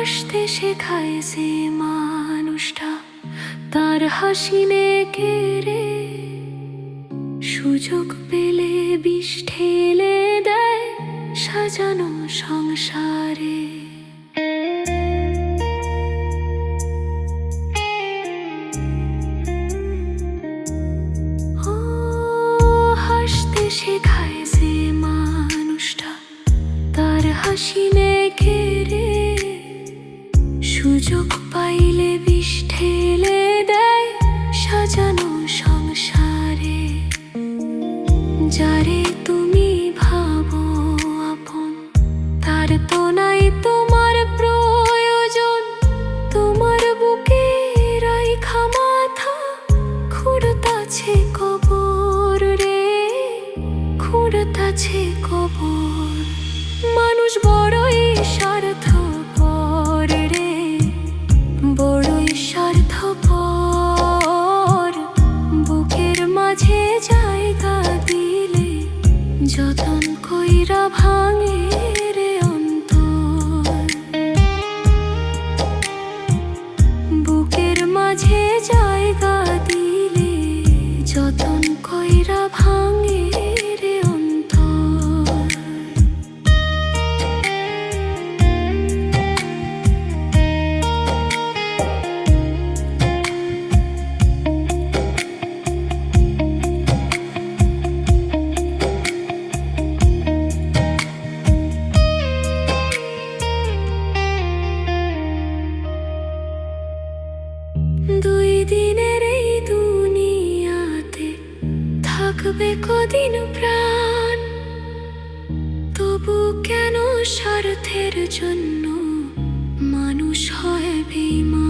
হাসতে শেখায় যে মানুষটা। তার হাসি নে কেড়ে সুযোগ পেলে বিষ ঠেলে দেয় সাজানো সংসারে। শেখায় যে মানুষটা। তার হাসি নে কেড়ে সুযোগ পাইলে বিষ ঠেলে দেয় সাজানো সংসারে। যারে তুমি ভাবো আপন, তার তো নাই তোমার প্রয়োজন। তোমার বুকে রাইখা মাথা খুঁড়তাছে কবর রে খুঁড়তাছে কবর। মানুষ বড়ই স্বার্থপর কইরা থাকবে কদিন প্রাণ। তবু কেন স্বার্থের জন্য মানুষ হয় বেইমান?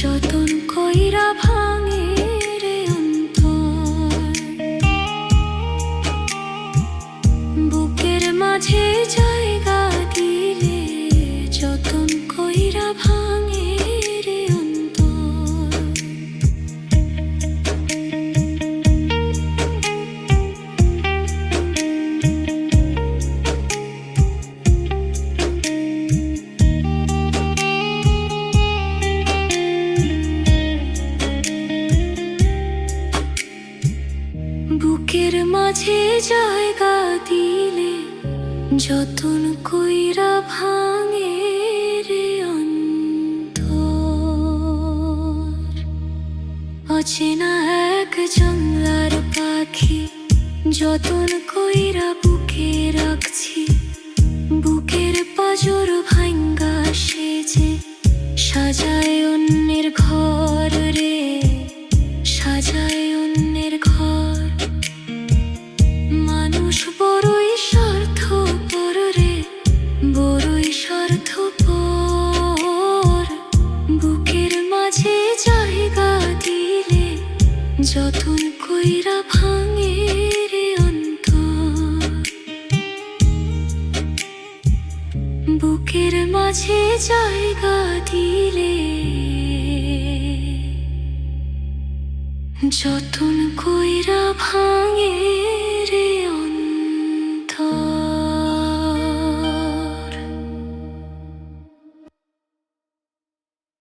যতন কইরা ভাঙে রে অন্তর। বুকের মাঝে জায়গা জায়গা দিলে যতন কইরা ভাঙে রে অন্তর অচেনা এক জঙ্গলার পাখি যতন কইরা বুকে রাখছি যতন কইরা ভাঙে রে অন্তর বুকের মাঝে জায়গা কইরা ভাঙে